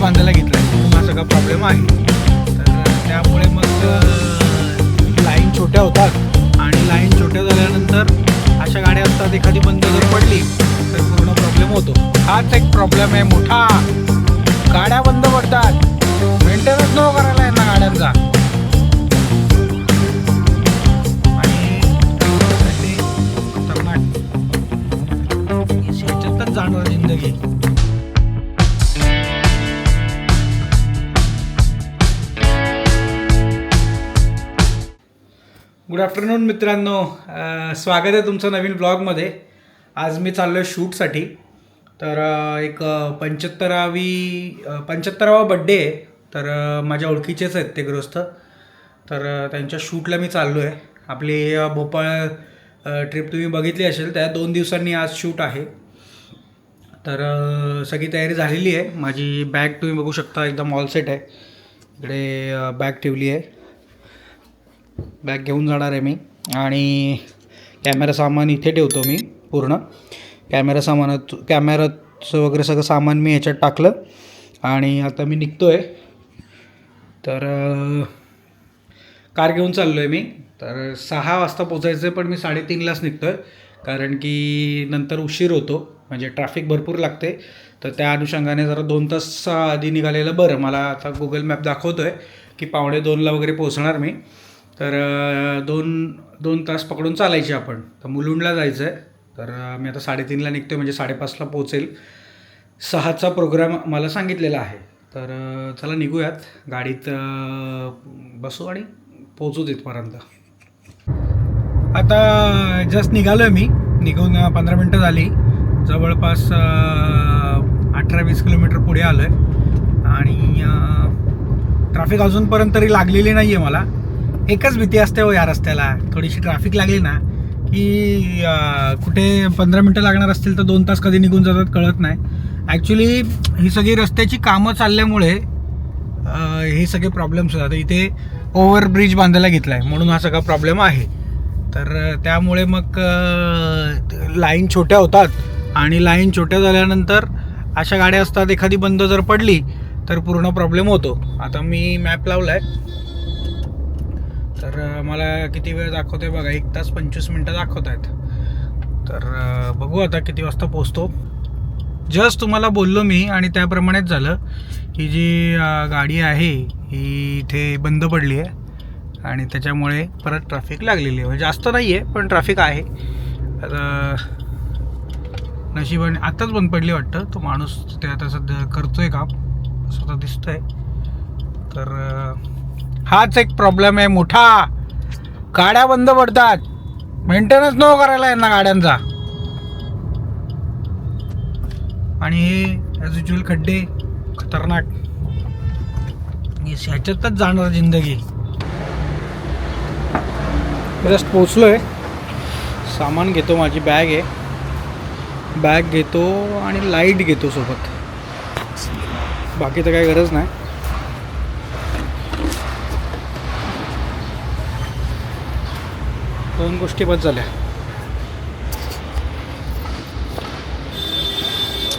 बांधायला घेतला. हा सगळा प्रॉब्लेम आहे. तर त्यामुळे मग लाईन छोट्या होतात. आणि लाईन छोट्या झाल्यानंतर अशा गाड्या असतात एखादी बंद जर पडली तर पूर्ण प्रॉब्लेम होतो. हाच एक प्रॉब्लेम आहे मोठा. गाड्या बंद पडतात. मेंटेनन्स न करायला यांना गाड्यांचा. आणि त्यासाठी जिंदगी. गुड आफ्टरनून मित्रांनो स्वागत आहे तुमचं नवीन ब्लॉगमध्ये. आज मी चाललो आहे शूटसाठी. तर एक पंच्याहत्तरावी पंच्याहत्तरावा बड्डे आहे. तर माझ्या ओळखीचेच आहेत ते ग्रस्त तर त्यांच्या शूटला मी चाललो आहे आपली भोपाळ ट्रिप तुम्ही बघितली असेल त्या दोन दिवसांनी आज शूट आहे. तर सगळी तयारी झालेली आहे. माझी बॅग तुम्ही बघू शकता एकदम ऑल सेट आहे. इकडे बॅग ठेवली आहे. बॅग घेऊन जाणार आहे मी. आणि कॅमेरा सामान इथे ठेवतो मी पूर्ण. कॅमेरा सामानात कॅमेराचं वगैरे सगळं सामान मी ह्याच्यात टाकलं. आणि आता मी निघतो आहे तर कार घेऊन चाललो आहे मी. तर सहा वाजता पोचायचं आहे पण मी साडेतीनलाच निघतो आहे कारण की नंतर उशीर होतो. म्हणजे ट्रॅफिक भरपूर लागते. तर त्या अनुषंगाने जरा दोन तास आधी निघालेलं बरं. मला आता गुगल मॅप दाखवतो आहे की पावणे दोनला वगैरे पोहोचणार मी. तर दोन दोन तास पकडून चालायचे आपण. तर मुलुंडला जायचं आहे तर मी आता साडेतीनला निघतो आहे म्हणजे साडेपाचला पोहोचेल. सहाचा प्रोग्राम मला सांगितलेला आहे. तर चला निघूयात. गाडीत बसू आणि पोहोचू तिथपर्यंत. आता जस्ट निघालो आहे मी. निघून पंधरा मिनटं झाली. जवळपास अठरा वीस किलोमीटर पुढे आलो आहे आणि ट्रॅफिक अजूनपर्यंत तरी लागलेली नाही आहे मला. एकच भीती असते हो या रस्त्याला. थोडीशी ट्रॅफिक लागली ना की कुठे पंधरा मिनटं लागणार असतील तर दोन तास कधी निघून जातात कळत नाही. ॲक्च्युली ही सगळी रस्त्याची कामं चालल्यामुळे हे सगळे प्रॉब्लेम्स होतात. इथे ओव्हरब्रिज बांधायला घेतला आहे म्हणून हा सगळा प्रॉब्लेम आहे. तर त्यामुळे मग लाईन छोट्या होतात आणि लाईन छोट्या झाल्यानंतर अशा गाड्या असतात एखादी बंद जर पडली तर पूर्ण प्रॉब्लेम होतो. आता मी मॅप लावला आहे तर मला किती वेळ दाखवते बघा एक तास पंचवीस मिनटं दाखवत आहेत तर बघू आता किती वाजता पोचतो जस्ट तुम्हाला बोललो मी आणि त्याप्रमाणेच झालं ही जी गाडी आहे ही इथे बंद पडली आहे. आणि त्याच्यामुळे परत ट्रॅफिक लागलेली आहे. म्हणजे जास्त नाही आहे पण ट्रॅफिक आहे. तर नशिबाने आत्ताच बंद पडली वाटतं. तो माणूस ते आता सध्या करतो आहे काम. स्वतः आहे तर हाच एक प्रॉब्लेम आहे मोठा. गाड्या बंद पडतात. मेंटेनन्स नको करायला यांना गाड्यांचा. आणि हे ॲज युजल खड्डे खतरनाक. ह्याच्यातच जाणार जिंदगी. जस्ट पोचलो आहे सामान घेतो माझी बॅग आहे. बॅग घेतो आणि लाइट घेतो सोबत. बाकी तर काही गरज नाही. दोन गोष्टी बस झाल्या.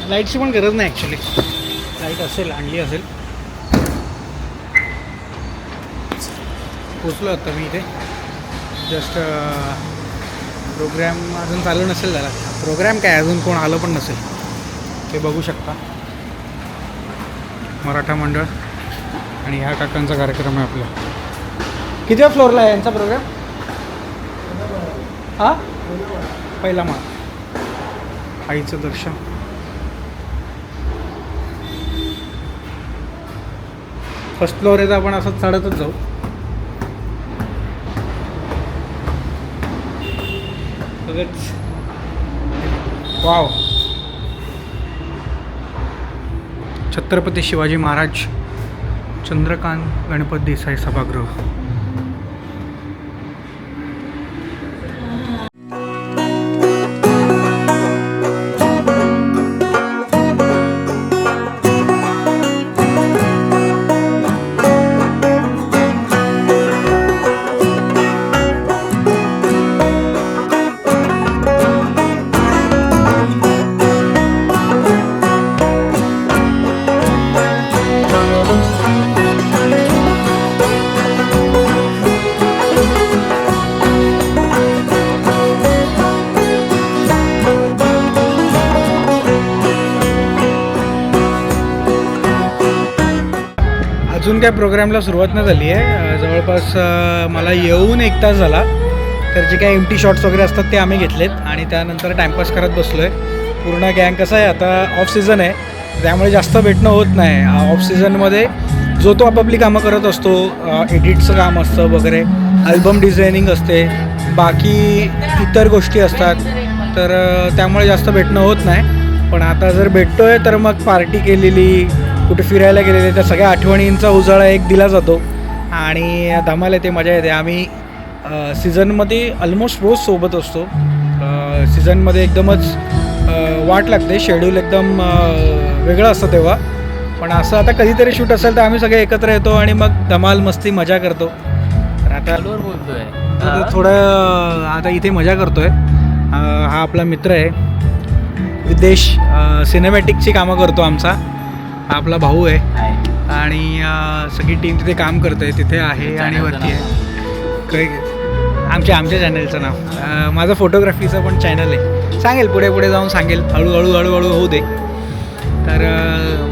लाईटची पण गरज नाही ॲक्च्युली लाइट असेल आणली असेल. पोचलो आता मी इथे. जस्ट प्रोग्रॅम अजून चालू नसेल झाला. प्रोग्रॅम काय? अजून कोण आलं पण नसेल. ते बघू शकता. मराठा मंडळ आणि ह्या काकांचा कार्यक्रम आहे आपला. किती फ्लोअरला आहे यांचा प्रोग्राम हा? पहिला माळ. आईचं दर्शन. फर्स्ट फ्लोअर आहे तर आपण असंच चढतच जाऊ. वाव छत्रपती शिवाजी महाराज चंद्रकांत गणपत देसाई सभागृह. अजून त्या प्रोग्रामला सुरुवात नाही झाली आहे. जवळपास मला येऊन एक तास झाला. तर जे काही एम टी शॉट्स वगैरे असतात ते आम्ही घेतलेत आणि त्यानंतर टाईमपास करत बसलो आहे पूर्ण गँग कसं आहे आता ऑफ सीझन आहे. त्यामुळे जास्त भेटणं होत नाही. ऑफ सीझनमध्ये जो तो आपापली कामं करत असतो एडिटचं काम असतं वगैरे अल्बम डिझायनिंग असते बाकी इतर गोष्टी असतात. तर त्यामुळे जास्त भेटणं होत नाही. पण आता जर भेटतो आहे तर मग पार्टी केलेली कुठे फिरायला गेलेले त्या सगळ्या आठवणींचा उजाळा एक दिला जातो. आणि धमाल येते मजा येते. आम्ही सीझनमध्ये ऑलमोस्ट रोज सोबत असतो. सीझनमध्ये एकदमच वाट लागते. शेड्यूल एकदम वेगळं असतं तेव्हा. पण असं आता कधीतरी शूट असेल तर आम्ही सगळे एकत्र येतो आणि मग धमाल मस्ती मजा करतो. तर आता बोलतोय. थोडं आता इथे मजा करतोय. हा आपला मित्र आहे. विदेश सिनेमॅटिकची कामं करतो आमचा. हा आपला भाऊ आहे. आणि सगळी टीम तिथे काम करते तिथे आहे आणि वरती आहे. काही आमच्या आमच्या चॅनलचं नाव. माझं फोटोग्राफीचं पण चॅनल आहे. सांगेल पुढे पुढे जाऊन सांगेल. हळूहळू हळूहळू होऊ दे. तर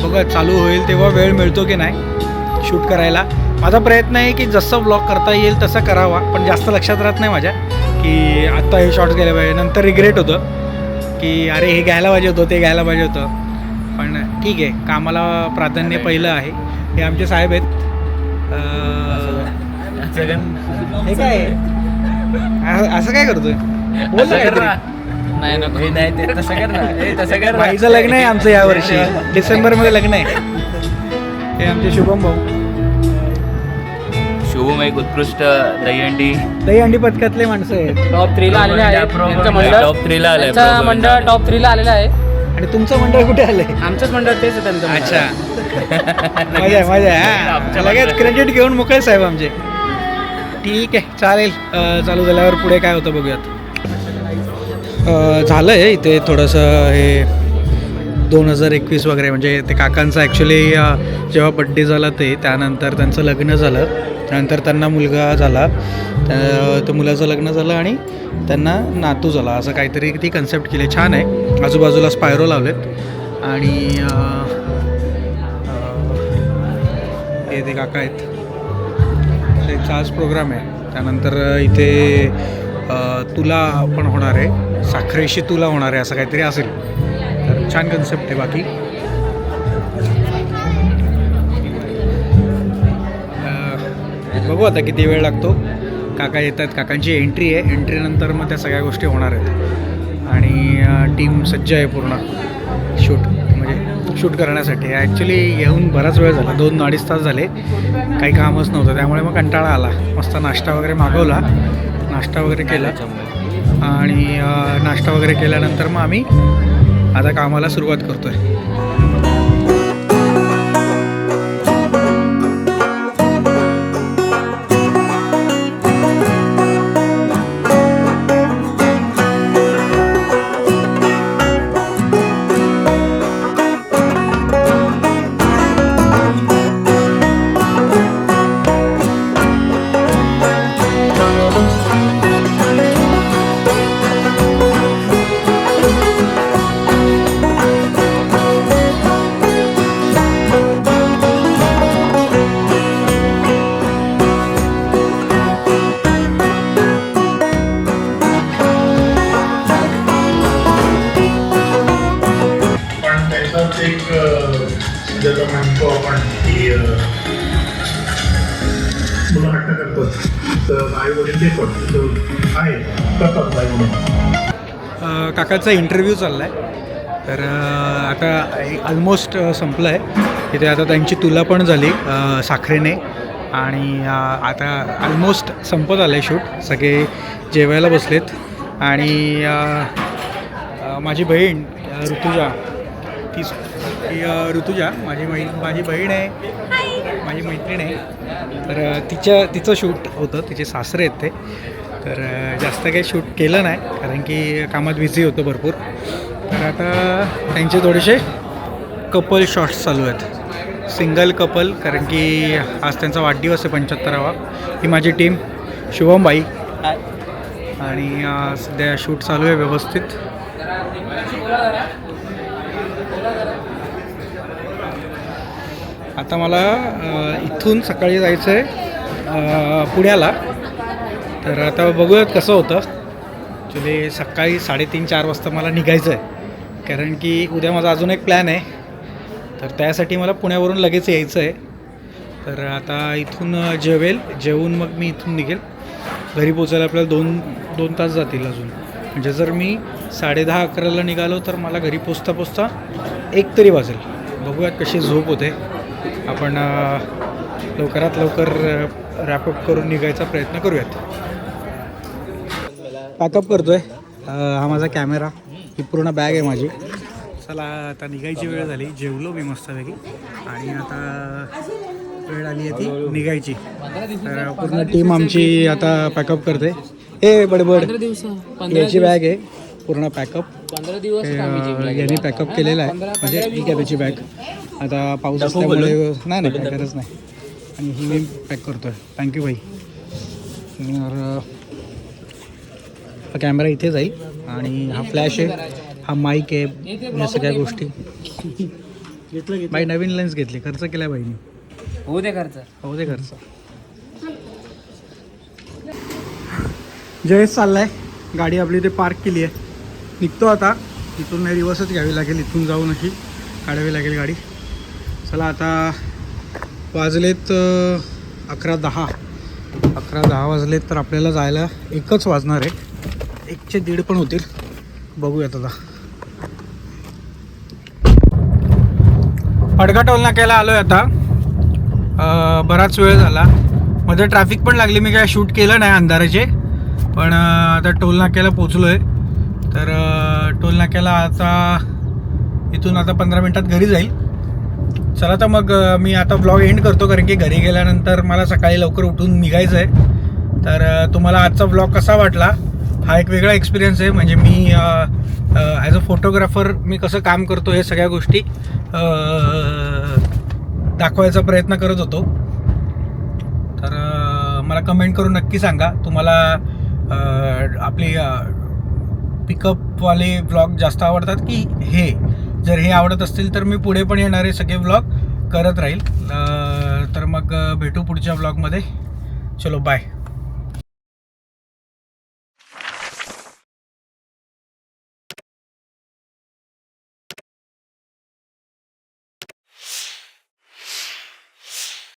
बघा चालू होईल तेव्हा वेळ मिळतो की नाही. शूट करायला. माझा प्रयत्न आहे की जसं ब्लॉग करता येईल तसं करावा. पण जास्त लक्षात राहत नाही माझ्या. की आत्ता हे शॉर्ट्स गेले पाहिजे. नंतर रिग्रेट होतं. की अरे हे घ्यायला पाहिजे होतं ते घ्यायला पाहिजे होतं. पण ठीक आहे कामाला प्राधान्य पहिलं आहे. हे आमचे साहेब आहेत. हे काय? असं काय करतोय? बोल ना काहीतरी. नाही नको. हे नाही ते तसं कर ना. हे तसं कर ना. भाईचं लग्न आहे आमचं यावर्षी डिसेंबरमध्ये लग्न आहे. हे आमचे शुभम भाऊ. शुभम एक उत्कृष्ट दहीहंडी दही अंडी पथकातले माणसं आहेत. टॉप थ्रीला आलेले आहे त्यांचं मंडळ टॉप थ्रीला आलंय त्यांचं मंडळ टॉप थ्रीला आलेलं आहे. आणि तुमचं मंडळ कुठे आलंय? आमचंच मंडळ तेच आहे त्यांचं. अच्छा. मजा आहे मजा आहे हा. आमच्या लगेच. क्रेडिट घेऊन मोकळे साहेब आमचे. ठीक आहे चालेल. अं, चालू झाल्यावर पुढे काय होतं बघूयात. अं, झालं आहे इथे थोडंसं हे दोन हजार एकवीस वगैरे म्हणजे ते काकांचं ॲक्च्युली जेव्हा बड्डे झाला ते त्यानंतर त्यांचं लग्न झालं. त्यानंतर त्यांना मुलगा झाला. त्या- मुलाचं लग्न झालं आणि त्यांना नातू झाला. असं काहीतरी ती कन्सेप्ट केली. छान आहे. आजूबाजूला स्पायरो लावलेत. आणि हे ते काका आहेत त्यांचा आज प्रोग्राम आहे. त्यानंतर इथे तुला पण होणार आहे. साखरेशी तुला होणार आहे. असं काहीतरी असेल. तर छान कन्सेप्ट आहे बाकी. बघू आता किती वेळ लागतो. काका येतात काकांची एंट्री आहे. एंट्रीनंतर मग त्या सगळ्या गोष्टी होणार आहेत. आणि टीम सज्ज आहे पूर्ण. शूट म्हणजे शूट करण्यासाठी. ॲक्च्युली येऊन बराच वेळ झाला. दोन अडीच तास झाले. काही कामच नव्हतं. त्यामुळे मग कंटाळा आला. मस्त नाश्ता वगैरे मागवला. नाश्ता वगैरे केला. आणि नाश्ता वगैरे केल्यानंतर मग आम्ही आता कामाला सुरुवात करतो आहे करतात काकाचा इंटरव्ह्यू चालला आहे तर आता ऑलमोस्ट संपलं आहे तिथे आता त्यांची तुला पण झाली साखरेने. आणि आता ऑलमोस्ट संपत आलं आहे शूट सगळे जेवायला बसलेत. आणि माझी बहीण ऋतुजा. ती ऋतुजा माझी बहीण माझी बहीण आहे. माझी मैत्रीण आहे. तर तिच्या तिचं शूट होतं. तिचे सासरे आहेत ते. तर जास्त काही शूट केलं नाही कारण की कामात बिझी होतं भरपूर. तर आता त्यांचे थोडेसे कपल शॉट्स चालू आहेत. सिंगल कपल कारण की आज त्यांचा वाढदिवस आहे पंच्याहत्तरावा. ही माझी टीम शुभमबाई. आणि सध्या शूट चालू आहे व्यवस्थित. आता मला इथून सकाळी जायचं आहे पुण्याला. तर आता बघूयात कसं होतं. ॲक्च्युली सकाळी साडेतीन चार वाजता मला निघायचं आहे. कारण की उद्या माझा अजून एक प्लॅन आहे. तर त्यासाठी मला पुण्यावरून लगेच यायचं आहे. तर आता इथून जेवेल. जेवून मग मी इथून निघेल. घरी पोचायला आपल्याला दोन दोन तास जातील अजून. म्हणजे जर मी साडेदहा अकराला निघालो तर मला घरी पोचता पोचता एक तरी वाजेल. बघूयात कशी झोप होते. आपण लवकरात लवकर रॅपअप करून निघायचा प्रयत्न करूयात. पॅकअप करतोय. अ, हा माझा कॅमेरा ही पूर्ण बॅग आहे माझी. चला आता निघायची वेळ झाली. जेवलो मी मस्तपैकी. आणि आता वेळ आली आहे ती निघायची. तर पूर्ण टीम आमची आता पॅकअप करते. ए बडबड. याची बॅग आहे. पूर्ण पॅकअप यांनी पॅकअप केलेला आहे. म्हणजे ठीक आहे त्याची बॅग आता पाऊस असल्यामुळे नाही नाही काय गरज नाही. आणि ही मी पॅक करतोय. थँक्यू भाई. तर हा कॅमेरा इथे जाईल आणि हा फ्लॅश आहे हा माईक आहे या सगळ्या गोष्टी. बाई नवीन लेन्स घेतली खर्च केला बाईनी. होऊ दे खर्च. हो दे खर्च. जयेश चाललाय. गाडी आपली इथे पार्क केली आहे. निघतो आता. इथून नाही रिवर्सच घ्यावी लागेल इथून जाऊन अशी काढावी लागेल गाडी. चला आता वाजलेत अकरा दहा. अकरा दहा वाजलेत तर आपल्याला जायला एकच वाजणार आहे. एकचे दीड पण होतील. बघूयात आता. अडगा टोल नाक्याला आलो आहे आता बराच वेळ झाला. मध्ये ट्रॅफिक पण लागली मी काय शूट केलं नाही अंधाराचे. पण आता टोल नाक्याला पोचलो आहे तर टोलनाक्याला टोल नाक्याला आता इथून आता पंधरा मिनटात घरी जाईल. चला तर मग मी आता ब्लॉग एंड करतो कारण की घरी गेल्यानंतर मला सकाळी लवकर उठून निघायचं आहे तर तुम्हाला आजचा ब्लॉग कसा वाटला? हा एक वेगळा एक्सपिरियन्स आहे. म्हणजे मी ॲज अ फोटोग्राफर मी कसं काम करतो हे सगळ्या गोष्टी दाखवायचा प्रयत्न करत होतो. तर मला कमेंट करून नक्की सांगा. तुम्हाला आपली पिकअपवाले ब्लॉग जास्त आवडतात की हे? जर हे आवडत असतील तर मी पुढे पण येणारे सगळे ब्लॉग करत राहील. तर मग भेटू पुढच्या ब्लॉगमध्ये चलो बाय